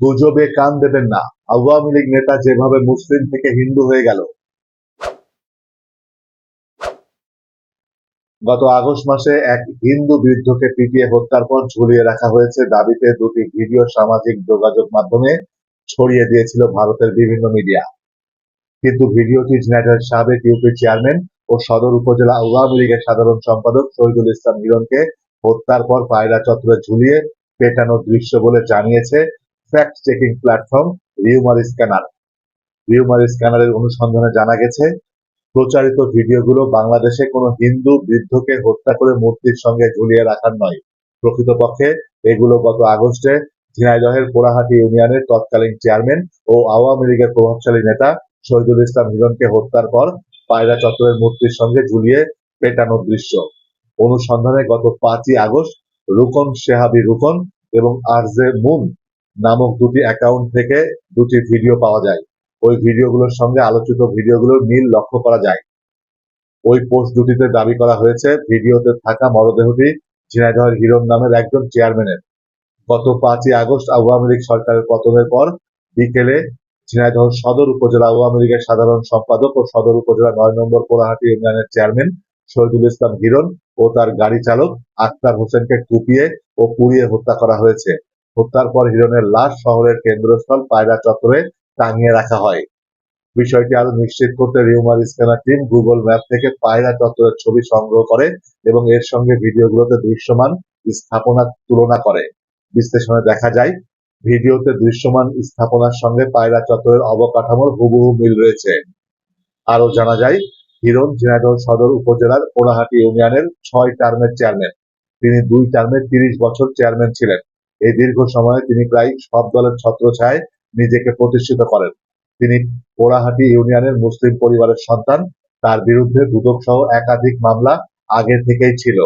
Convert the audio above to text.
গুজবে কান দেবেন না। আওয়ামী লীগ নেতা যেভাবে মুসলিম থেকে হিন্দু হয়ে গেল। গত আগস্ট মাসে এক হিন্দু বৃদ্ধকে পিটিয়ে হত্যার পর ঝুলিয়ে রাখা হয়েছে দাবিতে দুটি ভিডিও সামাজিক যোগাযোগ মাধ্যমে ছড়িয়ে দিয়েছিল ভারতের বিভিন্ন মিডিয়া। কিন্তু ভিডিওটি ঝিনাইদহের সাবেক ইউপি চেয়ারম্যান ও সদর উপজেলা আওয়ামী লীগের সাধারণ সম্পাদক শহীদুল ইসলাম হিরণকে হত্যার পর পায়রা চত্বরে ঝুলিয়ে পেটানোর দৃশ্য বলে জানিয়েছে fact checking platform rumour scanner rumour স্ক্যানারের অনুসন্ধানে জানা গেছে, প্রচারিত ভিডিওগুলো বাংলাদেশে কোনো হিন্দু বৃদ্ধকে হত্যা করে মূর্তির সঙ্গে ঝুলিয়ে রাখার নয়। প্রকৃতপক্ষে এগুলো গত আগস্টে ঝিনাইদহের পোড়াহাটি ইউনিয়নের তৎকালীন চেয়ারম্যান ও আওয়ামী লীগের প্রভাবশালী নেতা শহীদুল ইসলাম হিরণকে হত্যার পর পায়রা চত্বরের মূর্তির সঙ্গে ঝুলিয়ে পেটানোর দৃশ্য। অনুসন্ধানে গত পাঁচই আগস্ট রুকন শেহাবি রুকন এবং আরজে মুন নামক দুটি অ্যাকাউন্ট থেকে দুটি ভিডিও পাওয়া যায়। ওই ভিডিওগুলোর সঙ্গে আলোচিত ভিডিওগুলোর মিল লক্ষ্য করা যায়। ওই পোস্ট দুটিতে দাবি করা হয়েছে ভিডিওতে থাকা মরদেহটি ঝিনাইদহের হিরণ নামের একজন চেয়ারম্যানের গত পাঁচই আগস্ট আওয়ামী লীগ সরকারের পতনের পর বিকেলে ঝিনাইদহ সদর উপজেলা আওয়ামী লীগের সাধারণ সম্পাদক ও সদর উপজেলা নয় নম্বর পোড়াহাটি ইউনিয়নের চেয়ারম্যান শহীদুল ইসলাম হিরণ ও তার গাড়ি চালক আক্তার হোসেনকে কুপিয়ে ও পুড়িয়ে হত্যা করা হয়েছে। হত্যার পর হিরণের লাশ শহরের কেন্দ্রস্থল পায়রা চত্বরে টাঙিয়ে রাখা হয়। বিষয়টি আরও নিশ্চিত করতে rumour scanner team Google map থেকে পায়রা চত্বরের ছবি সংগ্রহ করে এবং এর সঙ্গে ভিডিওগুলোতে দৃশ্যমান স্থাপনা তুলনা করে। বিশ্লেষণে দেখা যায়, ভিডিওতে দৃশ্যমান স্থাপনার সঙ্গে পায়রা চত্বরের অবকাঠামোর হুবহু মিল রয়েছে। আরও জানা যায়, হিরণ ঝিনাইদহ সদর উপজেলার পোড়াহাটি ইউনিয়নের ছয় টার্মের চেয়ারম্যান। তিনি দুই টার্মে তিরিশ বছর চেয়ারম্যান ছিলেন। এই দীর্ঘ সময়ে তিনি প্রায় সব দলের ছত্রছায়ায় নিজেকে প্রতিষ্ঠিত করেন। তিনি পোড়াহাটি ইউনিয়নের মুসলিম পরিবারের সন্তান। তার বিরুদ্ধে দুদক সহ একাধিক মামলা আগে থেকেই ছিল।